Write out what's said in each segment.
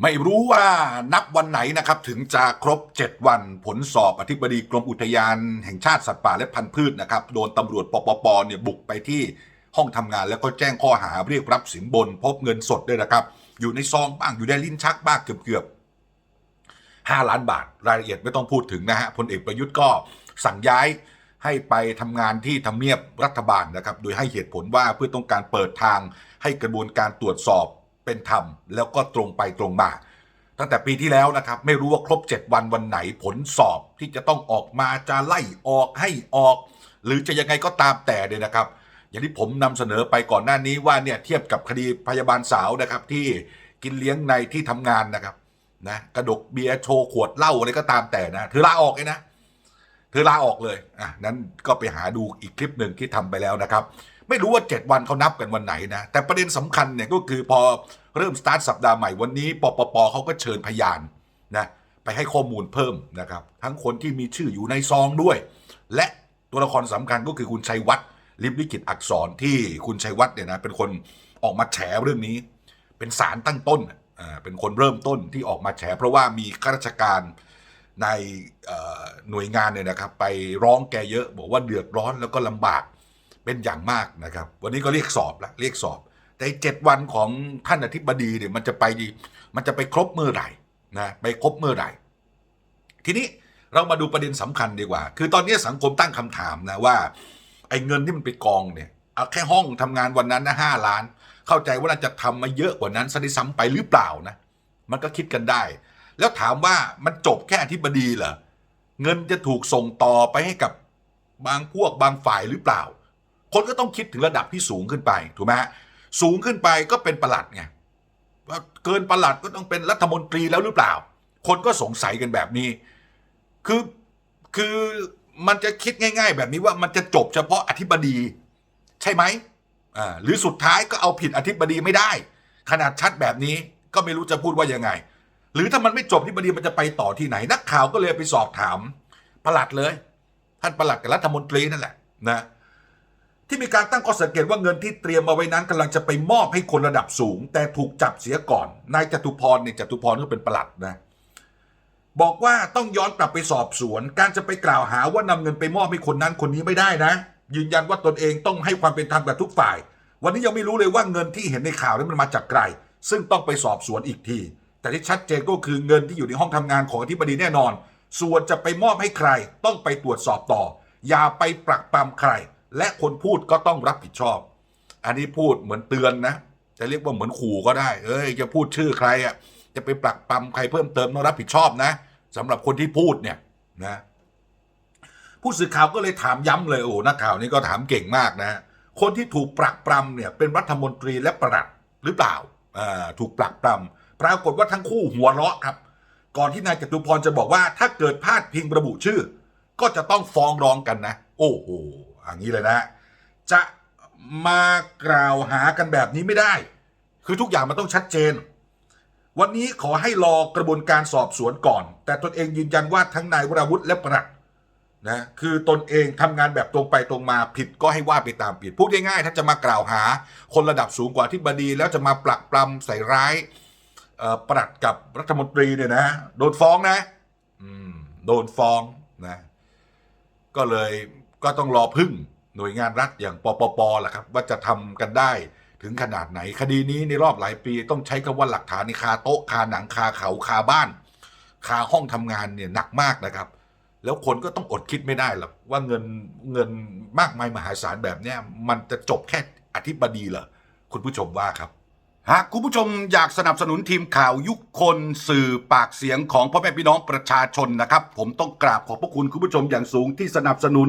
ไม่รู้ว่านับวันไหนนะครับ ถึงจะครบ 7 วันผลสอบอธิบดีกรมอุทยานแห่งชาติสัตว์ป่าและพันธุ์พืชนะครับ โดนตำรวจปปปเนี่ยบุกไปที่ห้องทำงานแล้วก็แจ้งข้อหาเรียกรับสินบน พบเงินสดด้วยนะครับ อยู่ในซองบ้างอยู่ในลิ้นชักบ้างเกือบเกือบๆ5ล้านบาท รายละเอียดไม่ต้องพูดถึงนะฮะพลเอกประยุทธ์ก็สั่งย้ายให้ไปทำงานที่ทำเนียบรัฐบาลนะครับ โดยให้เหตุผลว่าเพื่อต้องการเปิดทางให้กระบวนการตรวจสอบ เป็นธรรม แล้วก็ตรงไปตรงมา ตั้งแต่ปีที่แล้วนะครับ ไม่รู้ว่าครบ 7 วันวันไหนผลสอบที่จะต้องออกมาจะไล่ออกให้ออก หรือจะยังไงก็ตามแต่เนี่ยนะครับ อย่างที่ผมนำเสนอไปก่อนหน้านี้ว่าเนี่ยเทียบกับคดีพยาบาลสาวนะครับที่กินเลี้ยงในที่ทำงานนะครับนะกระดกเบียร์โชว์ขวดเหล้าอะไรก็ตามแต่นะเธอลาออกเลยนะเธอลาออกเลยอะนั้นก็ไปหาดูอีกคลิปหนึ่งที่ทำไปแล้วนะครับ ไม่รู้ว่า 7 วันเขานับกันวันไหนนะ แต่ประเด็นสำคัญเนี่ยก็คือพอเริ่มสตาร์ทสัปดาห์ใหม่วันนี้ปปปเขาก็เชิญพยานนะไปให้ข้อมูลเพิ่มนะครับ ทั้งคนที่มีชื่ออยู่ในซองด้วย และตัวละครสำคัญก็คือคุณชัยวัฒน์ลิมลิขิตอักษรที่คุณชัยวัฒน์เนี่ยนะเป็นคนออกมาแฉเรื่องนี้ เป็นสารตั้งต้นอ่าเป็นคนเริ่มต้นที่ออกมาแฉเพราะว่ามีข้าราชการในหน่วยงานเนี่ยนะครับ ไปร้องแกเยอะ บอกว่าเดือดร้อนแล้วก็ลำบาก เป็นอย่างมากนะครับ วันนี้ก็เรียกสอบละเรียกสอบ แต่เจ็ดวันของท่านอธิบดีเนี่ยมันจะไปดีมันจะไปครบเมื่อไหร่นะไปครบเมื่อไหร่ ทีนี้เรามาดูประเด็นสำคัญดีกว่า คือตอนนี้สังคมตั้งคำถามนะว่า ไอ้เงินที่มันไปกองเนี่ยเอาแค่ห้องทำงานวันนั้นนะห้าล้าน เข้าใจว่าน่าจะทำมาเยอะกว่านั้นซะด้วยซ้ำไปหรือเปล่านะ มันก็คิดกันได้ แล้วถามว่ามันจบแค่อธิบดีเหรอเงินจะถูกส่งต่อไปให้กับบางพวกบางฝ่ายหรือเปล่า คนก็ต้องคิดถึงระดับที่สูงขึ้นไปถูกไหมฮะสูงขึ้นไปก็เป็นประหลัดไงเกินประหลัดก็ต้องเป็นรัฐมนตรีแล้วหรือเปล่า คนก็สงสัยกันแบบนี้ คือคือมันจะคิดง่าย ๆ แบบนี้ว่ามันจะจบเฉพาะอธิบดี ใช่ไหมอ่าหรือสุดท้ายก็เอาผิดอธิบดีไม่ได้ ขนาดชัดแบบนี้ก็ไม่รู้จะพูดว่ายังไง หรือถ้ามันไม่จบอธิบดีมันจะไปต่อที่ไหน นักข่าวก็เลยไปสอบถามประหลัดเลย ท่านประหลัดกับรัฐมนตรีนั่นแหละนะ ที่มีการตั้งข้อสังเกตว่าเงินที่เตรียมมาไว้นั้นกำลังจะไปมอบให้คนระดับสูง แต่ถูกจับเสียก่อนนายจตุพรเนี่ยจตุพรก็เป็นประหลัดนะบอกว่าต้องย้อนกลับไปสอบสวน การจะไปกล่าวหาว่านำเงินไปมอบให้คนนั้นคนนี้ไม่ได้นะ ยืนยันว่าตนเองต้องให้ความเป็นธรรมกับทุกฝ่าย วันนี้ยังไม่รู้เลยว่าเงินที่เห็นในข่าวนั้นมันมาจากใครซึ่งต้องไปสอบสวนอีกที แต่ที่ชัดเจนก็คือเงินที่อยู่ในห้องทำงานของอธิบดีแน่นอน ส่วนจะไปมอบให้ใครต้องไปตรวจสอบต่อ อย่าไปปรักปรำใคร และคนพูดก็ต้องรับผิดชอบ อันนี้พูดเหมือนเตือนนะ จะเรียกว่าเหมือนขู่ก็ได้ เอ้ย จะพูดชื่อใครอะ จะไปปรักปรำใครเพิ่มเติมต้องรับผิดชอบนะสำหรับคนที่พูดเนี่ยนะ ผู้สื่อข่าวก็เลยถามย้ำเลยโอ้นักข่าวนี่ก็ถามเก่งมากนะ คนที่ถูกปรักปรำเนี่ยเป็นรัฐมนตรีและประหลัดหรือเปล่าอ่าถูกปรักปรำปรากฏว่าทั้งคู่หัวเราะครับ ก่อนที่นายจตุพรจะบอกว่าถ้าเกิดพลาดพิงระบุชื่อ ก็จะต้องฟ้องร้องกันนะ โอ้โห อย่างนี้เลยนะ จะมากล่าวหากันแบบนี้ไม่ได้ คือทุกอย่างมันต้องชัดเจน วันนี้ขอให้รอกระบวนการสอบสวนก่อน แต่ตนเองยืนยันว่าทั้งนายวราวุธและประหลัดนะคือตนเองทำงานแบบตรงไปตรงมาผิดก็ให้ว่าไปตามผิดพูดง่ายๆถ้าจะมากล่าวหา คนระดับสูงกว่าที่บดี แล้วจะมาปลักปลำใส่ร้ายประหลัดกับรัฐมนตรีเนี่ยนะโดนฟ้องนะอืมโดนฟ้องนะก็เลย ก็ต้องรอพึ่งหน่วยงานรัฐอย่างปปปล่ะครับ ว่าจะทำกันได้ถึงขนาดไหน คดีนี้ในรอบหลายปีต้องใช้คำว่าหลักฐานในคาโต๊ะคาหนังคาเขาคาบ้าน คาห้องทำงานเนี่ยหนักมากนะครับ แล้วคนก็ต้องอดคิดไม่ได้หรอกว่าเงินเงินมากมายมหาศาลแบบเนี้ยมันจะจบแค่อธิบดีเหรอคุณผู้ชมว่าครับหากคุณผู้ชมอยากสนับสนุนทีมข่าวยุคคนสื่อปากเสียงของพ่อแม่พี่น้องประชาชนนะครับ ผมต้องกราบขอบพระคุณคุณผู้ชมอย่างสูงที่สนับสนุน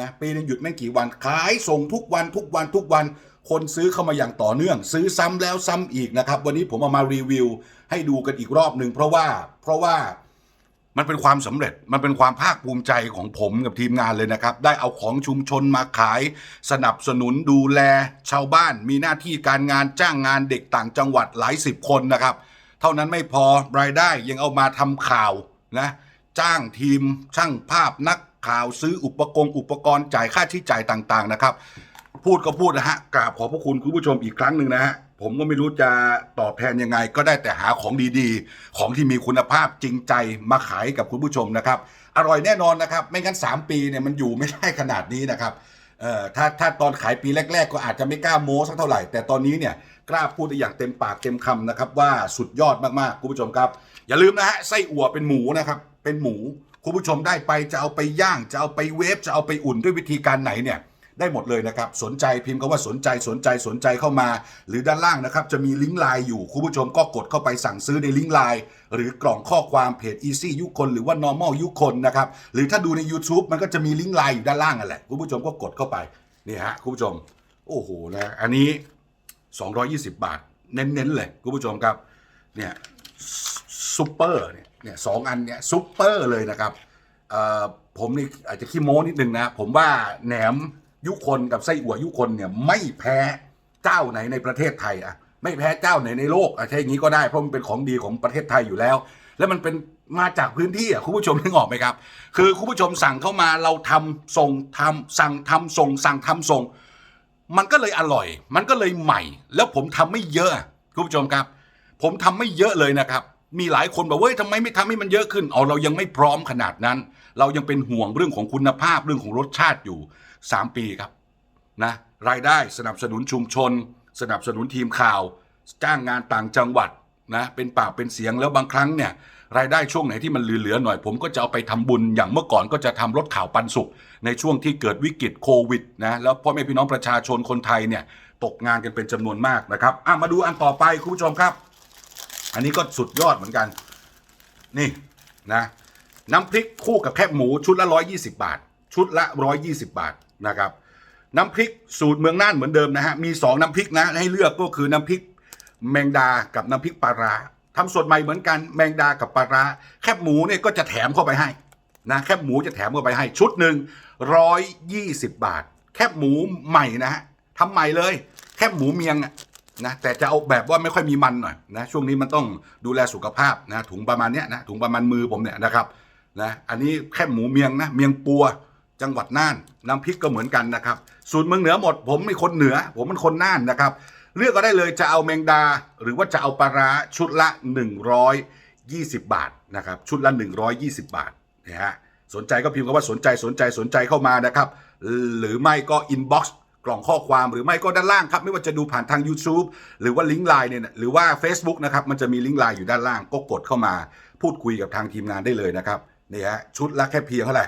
นะปีหนึงหยุดไม่กี่วันขายส่งทุกวันทุกวันทุกวัน คนซื้อเข้ามาอย่างต่อเนื่อง ซื้อซ้ำแล้วซ้ำอีกนะครับ วันนี้ผมเอามารีวิว ให้ดูกันอีกรอบหนึ่งเพราะว่าเพราะว่ามันเป็นความสำเร็จมันเป็นความภาคภูมิใจของผมกับทีมงานเลยนะครับ ได้เอาของชุมชนมาขาย สนับสนุนดูแล ชาวบ้าน มีหน้าที่การงานจ้างงานเด็กต่างจังหวัดหลายสิบคนนะครับ เท่านั้นไม่พอรายได้ยังเอามาทำข่าวนะจ้างทีมช่างภาพนัก ข่าวซื้ออุปกรณ์อุปกรณ์จ่ายค่าใช้จ่ายต่าง ๆ นะครับ พูดก็พูดนะฮะกราบขอบพระคุณคุณผู้ชมอีกครั้งหนึ่งนะฮะผมก็ไม่รู้จะตอบแทนยังไง ก็ได้แต่หาของดีๆ ของที่มีคุณภาพจริงใจมาขายกับคุณผู้ชมนะครับ อร่อยแน่นอนนะครับ ไม่งั้น 3 ปีเนี่ยมันอยู่ไม่ได้ขนาดนี้นะครับเอ่อถ้าถ้าตอนขายปีแรก ๆ ก็อาจจะไม่กล้าโม้สักเท่าไหร่ แต่ตอนนี้เนี่ยกล้าพูดได้อย่างเต็มปากเต็มคำนะครับ ว่าสุดยอดมากๆคุณผู้ชมครับ อย่าลืมนะฮะไส้อั่วเป็นหมูนะครับ เป็นหมู คุณผู้ชมได้ไปจะเอาไปย่างจะเอาไปเวฟจะเอาไปอุ่นด้วยวิธีการไหนเนี่ยได้หมดเลยนะครับ สนใจพิมพ์คำว่าสนใจสนใจสนใจเข้ามา หรือด้านล่างนะครับ จะมีลิงก์ไลน์อยู่ คุณผู้ชมก็กดเข้าไปสั่งซื้อในลิงก์ไลน์หรือกล่องข้อความเพจ easy ยุคนหรือว่า normal ยุคนนะครับ หรือถ้าดูใน YouTube มันก็จะมีลิงก์ไลน์อยู่ด้านล่างนั่นแหละ คุณผู้ชมก็กดเข้าไป นี่ฮะ คุณผู้ชม โอ้โหนะอันนี้ 220 บาท เน้นๆเลย คุณผู้ชมครับเนี่ยซุปเปอร์เนี่ย เนี่ยสองอันเนี่ยซุปเปอร์เลยนะครับผมนี่อาจจะขี้โม้นิดนึงนะ ผมว่าแหนมยุคนกับไส้อั่วยุคนเนี่ยไม่แพ้เจ้าไหนในประเทศไทยอะไม่แพ้เจ้าไหนในโลกอะใช่อย่างนี้ก็ได้เพราะมันเป็นของดีของประเทศไทยอยู่แล้ว แล้วมันเป็นมาจากพื้นที่อะคุณผู้ชมนึกออกไหมครับ คือคุณผู้ชมสั่งเข้ามาเราทำส่งทำสั่งทำส่ง สั่งทำส่ง มันก็เลยอร่อย มันก็เลยใหม่ แล้วผมทำไม่เยอะคุณผู้ชมครับ ผมทำไม่เยอะเลยนะครับ มีหลายคนบอกเว้ยทำไมไม่ทำให้มันเยอะขึ้นเอาเรายังไม่พร้อมขนาดนั้น เรายังเป็นห่วงเรื่องของคุณภาพเรื่องของรสชาติอยู่ 3 ปีครับนะรายได้สนับสนุนชุมชน สนับสนุนทีมข่าว จ้างงานต่างจังหวัดนะเป็นปากเป็นเสียงแล้วบางครั้งเนี่ยรายได้ช่วงไหนที่มันเหลือๆหน่อย ผมก็จะเอาไปทำบุญอย่างเมื่อก่อนก็จะทำรถข่าวปันสุข ในช่วงที่เกิดวิกฤตโควิดนะแล้วพ่อแม่พี่น้องประชาชนคนไทยเนี่ยตกงานกันเป็นจำนวนมากนะครับอะมาดูอันต่อไปคุณผู้ชมครับ อันนี้ก็สุดยอดเหมือนกัน นี่นะน้ำพริกคู่กับแคบหมูชุดละ120 บาท ชุดละ 120 บาทนะครับ น้ำพริกสูตรเมืองน่านเหมือนเดิมนะฮะมี 2 น้ำพริกนะให้เลือกก็คือน้ำพริกแมงดากับน้ำพริกปลาร้าทำสดใหม่เหมือนกันแมงดากับปลาร้าแคบหมูเนี่ยก็จะแถมเข้าไปให้นะแคบหมูจะแถมเข้าไปให้ชุดหนึ่ง120 บาท แคบหมูใหม่นะฮะทำใหม่เลย แคบหมูเมียงอะ นะแต่จะเอาแบบว่าไม่ค่อยมีมันหน่อยนะช่วงนี้มันต้องดูแลสุขภาพนะถุงประมาณเนี้ยนะถุงประมาณมือผมเนี่ยนะครับนะอันนี้แค่หมูเมียงนะเมียงปัวจังหวัดน่านน้ำพริกก็เหมือนกันนะครับสูตรเมืองเหนือหมด ผมเป็นคนเหนือ ผมเป็นคนน่านนะครับ เลือกก็ได้เลยจะเอาแมงดา หรือว่าจะเอาปลาร้าชุดละ 120 บาทนะครับชุดละ 120 บาทนะฮะสนใจก็พิมพ์คำว่าสนใจสนใจสนใจเข้ามานะครับ หรือไม่ก็อินบ็อกซ์ กล่องข้อความหรือไม่ก็ด้านล่างครับ ไม่ว่าจะดูผ่านทาง YouTube หรือว่าลิงก์ไลน์เนี่ยหรือว่า Facebook นะครับมันจะมีลิงก์ไลน์อยู่ด้านล่างก็กดเข้ามา พูดคุยกับทางทีมงานได้เลยนะครับนี่ฮะชุดละแค่เพียงเท่าไหร่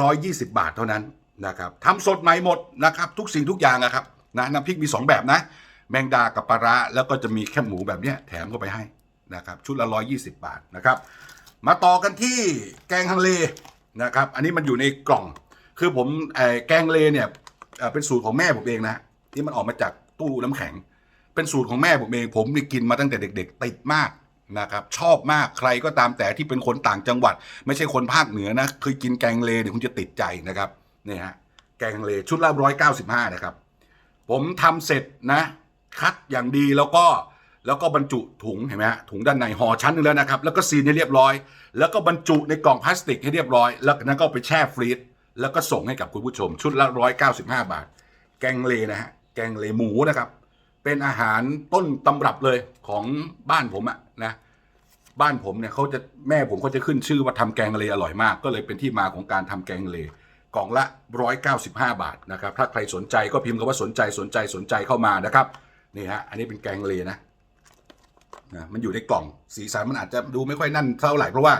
ร้อยยี่สิบาทเท่านั้นนะครับทำสดใหม่หมดนะครับทุกสิ่งทุกอย่างนะครับนะน้ำพริกมี 2 แบบนะ แมงดากับปลาร้าแล้วก็จะมีแค่หมูแบบเนี้ยแถมเข้าไปให้นะครับชุดละร้อยยี่สิบาทนะครับมาต่อกันที่แกงฮังเลนะครับอันนี้มันอยู่ในกล่อง คือผมแกงฮังเลเนี่ย เป็นสูตรของแม่ผมเองนะที่มันออกมาจากตู้น้ำแข็ง เป็นสูตรของแม่ผมเอง ผมนี่กินมาตั้งแต่เด็ก ๆ ติดมากนะครับชอบมากใครก็ตามแต่ที่เป็นคนต่างจังหวัด ไม่ใช่คนภาคเหนือนะเคยกินแกงเลเนี่ยคุณจะติดใจนะครับนี่ฮะแกงเลชุดละร้อยเก้าสิบห้านะครับ ผมทำเสร็จนะ คัดอย่างดีแล้วก็แล้วก็บรรจุถุงเห็นไหมฮะถุงด้านในห่อชั้นหนึงแล้วนะครับ แล้วก็ซีนให้เรียบร้อย แล้วก็บรรจุในกล่องพลาสติกให้เรียบร้อย แล้วนั้นก็ไปแช่ฟรีซ แล้วก็ส่งให้กับคุณผู้ชมชุดละร้อยเก้าสิบห้าบาท แกงเลนะฮะ แกงเลหมูนะครับ เป็นอาหารต้นตำรับเลยของบ้านผมอะนะ บ้านผมเนี่ยเขาจะแม่ผมเขาจะขึ้นชื่อว่าทำแกงเลอร่อยมาก ก็เลยเป็นที่มาของการทำแกงเลกล่องละ 195 บาทนะครับ ถ้าใครสนใจก็พิมพ์คำว่าสนใจสนใจสนใจเข้ามานะครับนี่ฮะ อันนี้เป็นแกงเลนะนะ มันอยู่ในกล่อง สีสันมันอาจจะดูไม่ค่อยนั่นเท่าไหร่เพราะว่า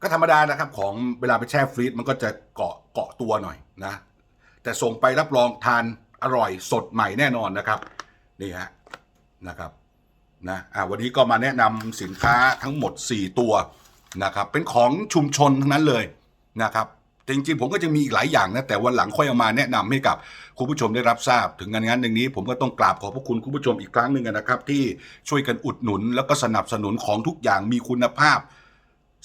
ก็ธรรมดานะครับของเวลาไปแช่ฟรีซมันก็จะเกาะเกาะตัวหน่อยนะ แต่ส่งไปรับรองทานอร่อยสดใหม่แน่นอนนะครับนี่ฮะนะครับนะอ่าวันนี้ก็มาแนะนำสินค้าทั้งหมด 4 ตัวนะครับ เป็นของชุมชนทั้งนั้นเลยนะครับจริงๆผมก็จะมีอีกหลายอย่างนะแต่วันหลังค่อยเอามาแนะนำให้กับคุณผู้ชมได้รับทราบ ถึงงานงานหนึ่งนี้ ผมก็ต้องกราบขอบพระคุณคุณผู้ชมอีกครั้งหนึ่งนะครับ ที่ช่วยกันอุดหนุน แล้วก็สนับสนุนของทุกอย่างมีคุณภาพ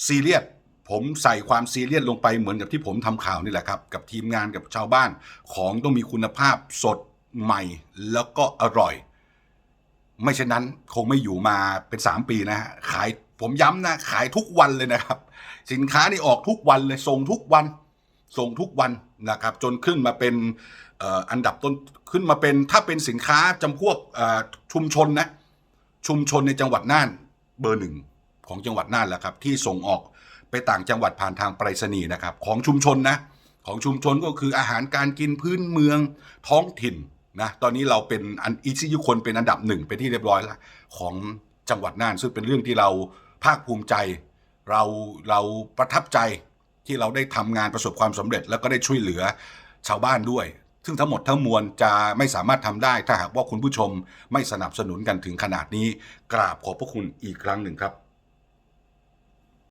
ซีเรียส ผมใส่ความซีเรียสลงไปเหมือนกับที่ผมทำข่าวนี่แหละครับ กับทีมงานกับชาวบ้านของต้องมีคุณภาพสดใหม่แล้วก็อร่อย ไม่เช่นนั้นคงไม่อยู่มาเป็น 3 ปีนะฮะขายผมย้ำนะขายทุกวันเลยนะครับ สินค้านี่ออกทุกวันเลยส่งทุกวันส่งทุกวันนะครับ จนขึ้นมาเป็นอันดับต้นขึ้นมาเป็นถ้าเป็นสินค้าจำพวกชุมชนนะชุมชนในจังหวัดน่านเบอร์หนึ่งของจังหวัดน่านแหละครับ ที่ส่งออก ไปต่างจังหวัดผ่านทางไปรษณีย์นะครับ ของชุมชนนะ ของชุมชนก็คืออาหารการกินพื้นเมืองท้องถิ่นนะตอนนี้เราเป็นอันอีซิยุคนเป็นอันดับหนึ่งเป็นที่เรียบร้อยแล้วของจังหวัดน่านซึ่งเป็นเรื่องที่เราภาคภูมิใจเราเราประทับใจที่เราได้ทำงานประสบความสำเร็จ แล้วก็ได้ช่วยเหลือชาวบ้านด้วย ซึ่งทั้งหมดทั้งมวลจะไม่สามารถทำได้ ถ้าหากว่าคุณผู้ชมไม่สนับสนุนกันถึงขนาดนี้ กราบขอบพระคุณอีกครั้งหนึ่งครับ